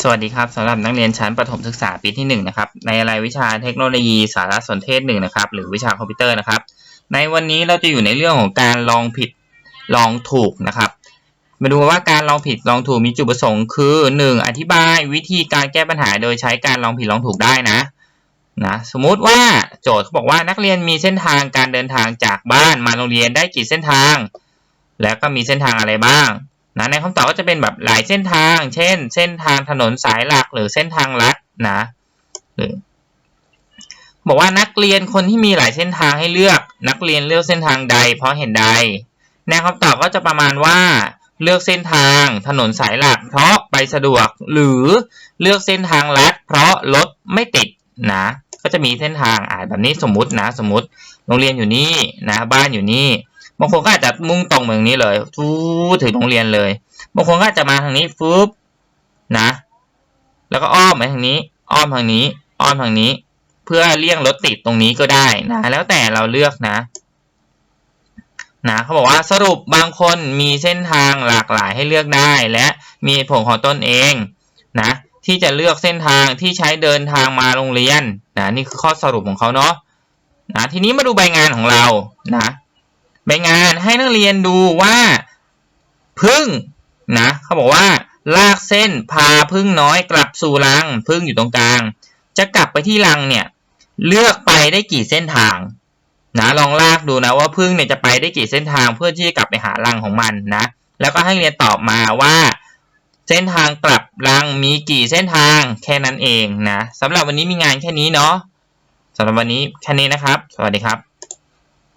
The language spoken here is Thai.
สวัสดีครับสำหรับนักเรียนชั้นประถมศึกษาปีที่1นะครับในรายวิชาเทคโนโลยีสารสนเทศ1นะครับหรือวิชาคอมพิวเตอร์นะครับ ในวันนี้เราจะอยู่ในเรื่องของการลองผิดลองถูกนะครับ มาดูว่าการลองผิดลองถูกมีจุดประสงค์คือ 1. อธิบายวิธีการแก้ปัญหาโดยใช้การลองผิดลองถูกได้นะนะสมมุติว่าโจทย์เขาบอกว่านักเรียนมีเส้นทางการเดินทางจากบ้านมาโรงเรียนได้กี่เส้นทาง แล้วก็มีเส้นทางอะไรบ้าง นะในคำตอบก็จะเป็นแบบหลายเส้นทาง เช่น เส้นทางถนนสายหลักหรือเส้นทางลัดนะหรือบอกว่านักเรียนคนที่มีหลายเส้นทางให้เลือก นักเรียนเลือกเส้นทางใด เพราะเหตุใดในคำตอบก็จะประมาณว่า เลือกเส้นทางถนนสายหลัก เพราะไปสะดวกหรือเลือกเส้นทางลัด เพราะรถไม่ติดนะก็จะมีเส้นทางอ่าแบบนี้สมมตินะ สมมติโรงเรียนอยู่นี่นะ บ้านอยู่นี่ บางคนก็อาจจะมุ่งตรงแบบนี้เลยฟูถึงโรงเรียนเลย บางคนก็อาจจะมาทางนี้ฟูบนะ แล้วก็อ้อมไปทางนี้ อ้อมทางนี้ อ้อมทางนี้ เพื่อเลี่ยงรถติดตรงนี้ก็ได้นะ แล้วแต่เราเลือกนะนะเขาบอกว่าสรุปบางคนมีเส้นทางหลากหลายให้เลือกได้ และมีผลของตนเองนะที่จะเลือกเส้นทางที่ใช้เดินทางมาโรงเรียนนะนี่คือข้อสรุปของเขาเนาะนะทีนี้มาดูใบงานของเรานะ ใบงานให้นักเรียนดูว่าพึ่งนะเขาบอกว่า ลากเส้นพาพึ่งน้อยกลับสู่รังพึ่งอยู่ตรงกลาง จะกลับไปที่รังเนี่ยเลือกไปได้กี่เส้นทางนะลองลากดูนะว่าพึ่งเนี่ยจะไปได้กี่เส้นทางเพื่อที่จะกลับไปหารังของมันนะแล้วก็ให้เรียนตอบมาว่า เส้นทางกลับรังมีกี่เส้นทางแค่นั้นเองนะสำหรับวันนี้มีงานแค่นี้เนาะสำหรับวันนี้แค่นี้นะครับ สวัสดีครับ